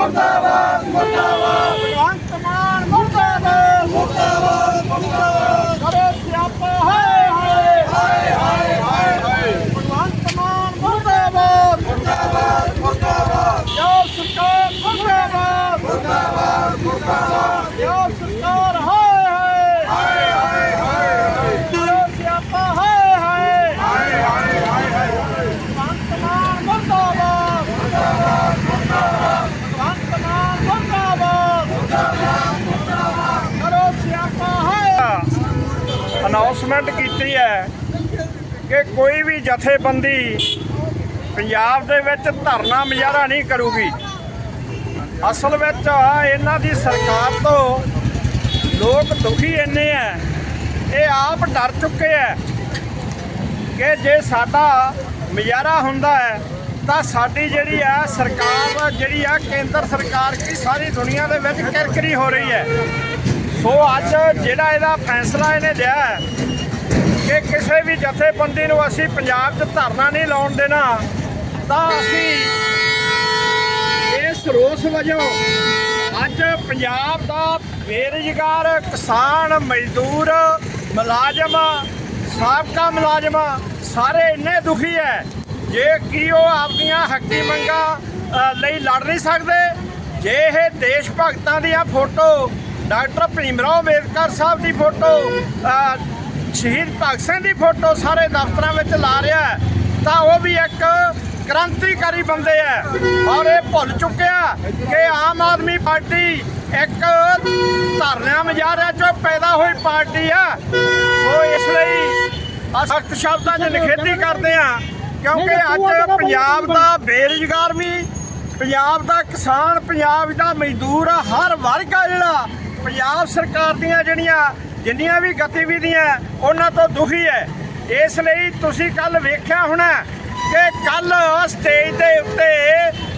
ਮੁਰਦਾਬਾਦ ਮੁਰਦਾਬਾਦ। ਭਗਵੰਤ ਮਾਨ ਮੁਰਦਾਬਾਦ। ਮੁਰਦਾਬਾਦ ਮੁਰਦਾਬਾਦ। ਕਰੋ ਸਿਆਪਾ ਹਾਏ ਹਾਏ। ਹਾਏ ਹਾਏ ਹਾਏ ਹਾਏ। ਭਗਵੰਤ ਮਾਨ ਮੁਰਦਾਬਾਦ। ਮੁਰਦਾਬਾਦ ਮੁਰਦਾਬਾਦ। ਜੋ ਸਰਕਾਰ ਮੁਰਦਾਬਾਦ। ਮੁਰਦਾਬਾਦ ਜੋ ਸਰਕਾਰ ਹਾਏ ਹਾਏ ਹਾਏ ਹਾਏ ਹਾਏ ਜੋ ਸਿਆਪਾ ਹਾਏ ਹਾਏ ਹਾਏ ਹਾਏ ਹਾਏ ਹਾਏ ਭਗਵੰਤ ਮਾਨ ਮੁਰਦਾਬਾਦ ਭਗਵੰਤ ਮਾਨ ਮੁਰਦਾਬਾਦ ਕਰੋ ਸਿਆਪਾ ਹਾਏ ਅਨਾਉਂਸਮੈਂਟ ਕੀਤੀ ਹੈ ਕਿ ਕੋਈ ਵੀ ਜਥੇਬੰਦੀ ਪੰਜਾਬ ਦੇ ਵਿੱਚ ਧਰਨਾ ਮੁਜ਼ਾਹਰਾ ਨਹੀਂ ਕਰੂਗੀ। ਅਸਲ ਵਿੱਚ ਇਹਨਾਂ ਦੀ ਸਰਕਾਰ ਤੋਂ ਲੋਕ ਦੁਖੀ ਇੰਨੇ ਐ ਇਹ ਆਪ ਡਰ ਚੁੱਕੇ ਐ ਕਿ ਜੇ ਸਾਡਾ ਮੁਜ਼ਾਹਰਾ ਹੁੰਦਾ ਹੈ, ਤਾਂ ਸਾਡੀ ਜਿਹੜੀ ਆ ਸਰਕਾਰ, ਜਿਹੜੀ ਆ ਕੇਂਦਰ ਸਰਕਾਰ ਕੀ ਸਾਰੀ ਦੁਨੀਆ ਦੇ ਵਿੱਚ ਕਿਰਕਰੀ ਹੋ ਰਹੀ ਹੈ। ਸੋ ਅੱਜ ਜਿਹੜਾ ਇਹਦਾ ਫੈਸਲਾ ਇਹਨੇ ਲਿਆ ਕਿ ਕਿਸੇ ਵੀ ਜਥੇਬੰਦੀ ਨੂੰ ਅਸੀਂ ਪੰਜਾਬ 'ਚ ਧਰਨਾ ਨਹੀਂ ਲਾਉਣ ਦੇਣਾ, ਤਾਂ ਅਸੀਂ ਇਸ ਰੋਸ ਵਜੋਂ ਅੱਜ ਪੰਜਾਬ ਦਾ ਬੇਰੁਜ਼ਗਾਰ ਕਿਸਾਨ, ਮਜ਼ਦੂਰ, ਮੁਲਾਜ਼ਮ, ਸਾਬਕਾ ਮੁਲਾਜ਼ਮ ਸਾਰੇ ਇੰਨੇ ਦੁਖੀ ਹੈ ਜੇ ਕਿ ਉਹ ਆਪਣੀਆਂ ਹੱਕੀ ਮੰਗਾਂ ਲਈ ਲੜ ਨਹੀਂ ਸਕਦੇ? ਜੇ ਇਹ ਦੇਸ਼ ਭਗਤਾਂ ਦੀਆਂ ਫੋਟੋ, ਡਾਕਟਰ ਭੀਮ ਰਾਓ ਅੰਬੇਦਕਰ ਸਾਹਿਬ ਦੀ ਫੋਟੋ ਸ਼ਹੀਦ ਭਗਤ ਸਿੰਘ ਦੀ ਫੋਟੋ ਸਾਰੇ ਦਫ਼ਤਰਾਂ ਵਿੱਚ ਲਾ ਰਿਹਾ ਤਾਂ ਉਹ ਵੀ ਇੱਕ ਕ੍ਰਾਂਤੀਕਾਰੀ ਬੰਦੇ ਆ ਔਰ ਇਹ ਭੁੱਲ ਚੁੱਕਿਆ ਕਿ ਆਮ ਆਦਮੀ ਪਾਰਟੀ ਇੱਕ ਧਰਨਿਆਂ ਮੁਜ਼ਾਹਰਿਆਂ ਚੋਂ ਪੈਦਾ ਹੋਈ ਪਾਰਟੀ ਆ। ਸੋ ਇਸ ਲਈ ਸਖਤ ਸ਼ਬਦਾਂ 'ਚ ਨਿਖੇਧੀ ਕਰਦੇ ਆ ਕਿਉਂਕਿ ਅੱਜ ਪੰਜਾਬ ਦਾ ਬੇਰੁਜ਼ਗਾਰ ਵੀ ਪੰਜਾਬ ਦਾ ਕਿਸਾਨ ਪੰਜਾਬ ਦਾ ਮਜ਼ਦੂਰ ਆ ਹਰ ਵਰਗ ਆ ਜਿਹੜਾ ਪੰਜਾਬ ਸਰਕਾਰ ਦੀਆਂ ਜਿਹੜੀਆਂ ਜਿੰਨੀਆਂ ਵੀ ਗਤੀਵਿਧੀਆਂ ਉਹਨਾਂ ਤੋਂ ਦੁਖੀ ਹੈ। ਇਸ ਲਈ ਤੁਸੀਂ ਕੱਲ ਵੇਖਿਆ ਹੋਣਾ ਕਿ ਕੱਲ ਸਟੇਜ ਦੇ ਉੱਤੇ